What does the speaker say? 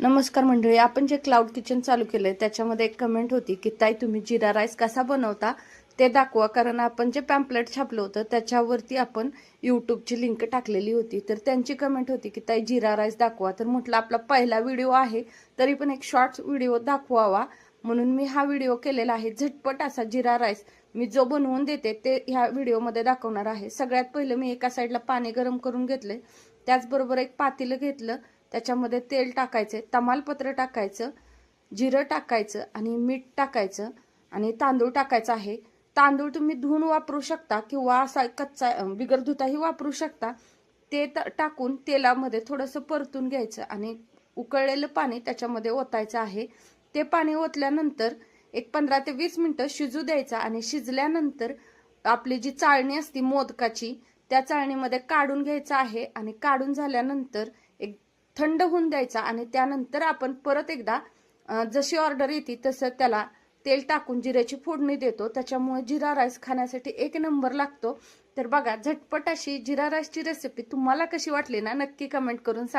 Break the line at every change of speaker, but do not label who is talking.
नमस्कार मंडळी आपण जे क्लाउड किचन चालू केलंय त्याच्यामध्ये एक कमेंट होती की ताई तुम्ही जिरा राईस कसा बनवता? ते दाखवा कारण आपण जे पॅम्पलेट छापलं होतं त्याच्यावरती आपण यूट्यूबची लिंक टाकलेली होती. तर त्यांची कमेंट होती की ताई जिरा राईस दाखवा. तर म्हटलं आपला पहिला व्हिडिओ आहे तरी पण एक शॉर्ट व्हिडिओ दाखवावा. म्हणून मी हा व्हिडिओ केलेला आहे. झटपट असा जिरा राईस मी जो बनवून देते ते ह्या व्हिडिओमध्ये दाखवणार आहे. सगळ्यात पहिलं मी एका साईडला पाणी गरम करून घेतले त्याचबरोबर एक पातेलं घेतलं. त्याच्यामध्ये तेल टाकायचं तमालपत्र टाकायचं जिरं टाकायचं आणि मीठ टाकायचं आणि तांदूळ टाकायचं आहे. तांदूळ तुम्ही धुवून वापरू शकता किंवा असा कच्चा बिगर धुताही वापरू शकता. ते त- टाकून तेलामध्ये थोडंसं परतून घ्यायचं आणि उकळलेलं पाणी त्याच्यामध्ये ओतायचं आहे. ते पाणी ओतल्यानंतर एक पंधरा ते वीस मिनटं शिजू द्यायचं आणि शिजल्यानंतर आपली जी चाळणी असती मोदकाची त्या चाळणीमध्ये काढून घ्यायचं आहे आणि काढून झाल्यानंतर एक थंड होऊन द्यायचा आणि त्यानंतर आपण परत एकदा जशी ऑर्डर येते तसं त्याला तेल टाकून जिऱ्याची फोडणी देतो. त्याच्यामुळे जिरा राईस खाण्यासाठी एक नंबर लागतो. तर बघा झटपट अशी जिरा राईसची रेसिपी तुम्हाला कशी वाटली ना नक्की कमेंट करून सांगा.